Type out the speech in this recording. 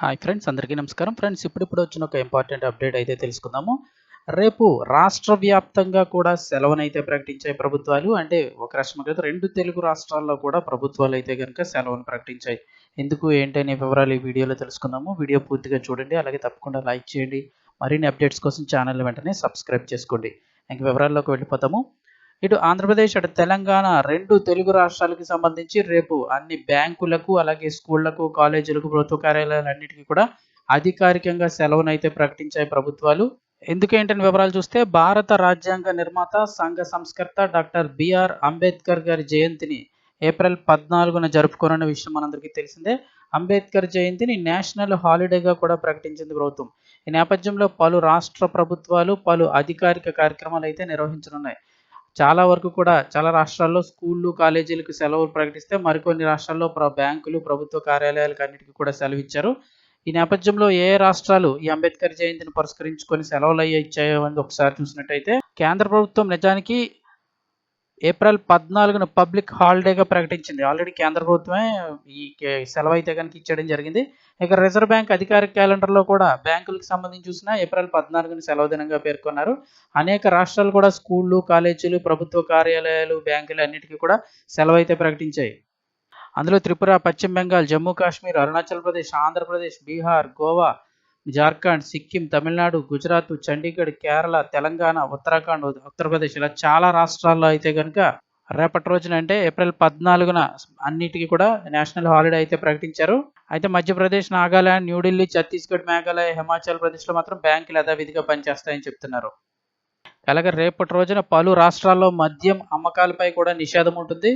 Hi friends అందరికీ నమస్కారం. Friends ఇప్పుడిప్పుడు వచ్చిన ఒక ఇంపార్టెంట్ అప్డేట్ అయితే తెలుసుకుందాము. రేపు రాష్ట్ర వ్యాప్తంగా కూడా సెలవునైతే ప్రకటించాయి ప్రభుత్వాలు. అంటే ఒక రాష్ట్రం కదా రెండు తెలుగు రాష్ట్రాల్లో కూడా ప్రభుత్వాలు అయితే కనుక సెలవును ప్రకటించాయి. ఎందుకు ఏంటనే వివరాలు ఈ వీడియోలో తెలుసుకుందాము. వీడియో పూర్తిగా చూడండి అలాగే తప్పకుండా లైక్ చేయండి. మరిన్ని అప్డేట్స్ కోసం ఛానల్ వెంటనే సబ్స్క్రైబ్ చేసుకోండి. ఇంక వివరాల్లోకి వెళ్ళిపోతాము. ఇటు ఆంధ్రప్రదేశ్ అటు తెలంగాణ రెండు తెలుగు రాష్ట్రాలకు సంబంధించి రేపు అన్ని బ్యాంకులకు అలాగే స్కూళ్ళకు కాలేజీలకు ప్రభుత్వ కార్యాలయాలన్నిటికీ కూడా అధికారికంగా సెలవునైతే ప్రకటించాయి ప్రభుత్వాలు. ఎందుకేంటని వివరాలు చూస్తే భారత రాజ్యాంగ నిర్మాత సంఘ సంస్కర్త డాక్టర్ బిఆర్ అంబేద్కర్ గారి జయంతిని ఏప్రిల్ పద్నాలుగున జరుపుకోనున్న విషయం మనందరికీ తెలిసిందే. అంబేద్కర్ జయంతిని నేషనల్ హాలిడేగా కూడా ప్రకటించింది ప్రభుత్వం. ఈ నేపథ్యంలో పలు రాష్ట్ర ప్రభుత్వాలు పలు అధికారిక కార్యక్రమాలు అయితే నిర్వహించనున్నాయి. చాలా వరకు కూడా చాలా రాష్ట్రాల్లో స్కూళ్ళు కాలేజీలకు సెలవులు ప్రకటిస్తే మరికొన్ని రాష్ట్రాల్లో బ్యాంకులు ప్రభుత్వ కార్యాలయాలకు అన్నిటికీ కూడా సెలవు ఇచ్చారు. ఈ నేపథ్యంలో ఏ రాష్ట్రాలు ఈ అంబేద్కర్ జయంతిని పురస్కరించుకొని సెలవులు అయ్యే ఇచ్చాయో అని ఒకసారి చూసినట్టయితే కేంద్ర ప్రభుత్వం నిజానికి ఏప్రిల్ పద్నాలుగున పబ్లిక్ హాలిడేగా ప్రకటించింది. ఆల్రెడీ కేంద్ర ప్రభుత్వమే ఈ సెలవు అయితే కనుక ఇచ్చేయడం జరిగింది. ఇక రిజర్వ్ బ్యాంక్ అధికారిక క్యాలెండర్లో కూడా బ్యాంకులకు సంబంధించి చూసినా ఏప్రిల్ పద్నాలుగున సెలవు దినంగా పేర్కొన్నారు. అనేక రాష్ట్రాలు కూడా స్కూళ్ళు కాలేజీలు ప్రభుత్వ కార్యాలయాలు బ్యాంకులు అన్నిటికీ కూడా సెలవు అయితే ప్రకటించాయి. అందులో త్రిపుర పశ్చిమ బెంగాల్ జమ్మూ కాశ్మీర్ అరుణాచల్ ప్రదేశ్ ఆంధ్రప్రదేశ్ బీహార్ గోవా జార్ఖండ్ సిక్కిం తమిళనాడు గుజరాత్ చండీగఢ్ కేరళ తెలంగాణ ఉత్తరాఖండ్ ఉత్తరప్రదేశ్ ఇలా చాలా రాష్ట్రాల్లో అయితే కనుక రేపటి రోజున అంటే ఏప్రిల్ పద్నాలుగున అన్నిటికీ కూడా నేషనల్ హాలిడే అయితే ప్రకటించారు. అయితే మధ్యప్రదేశ్ నాగాలాండ్ న్యూఢిల్లీ ఛత్తీస్గఢ్ మేఘాలయ హిమాచల్ ప్రదేశ్లో మాత్రం బ్యాంకులు యథావిధిగా పనిచేస్తాయని చెప్తున్నారు. అలాగే రేపటి రోజున పలు రాష్ట్రాల్లో మద్యం అమ్మకాలపై కూడా నిషేధం ఉంటుంది.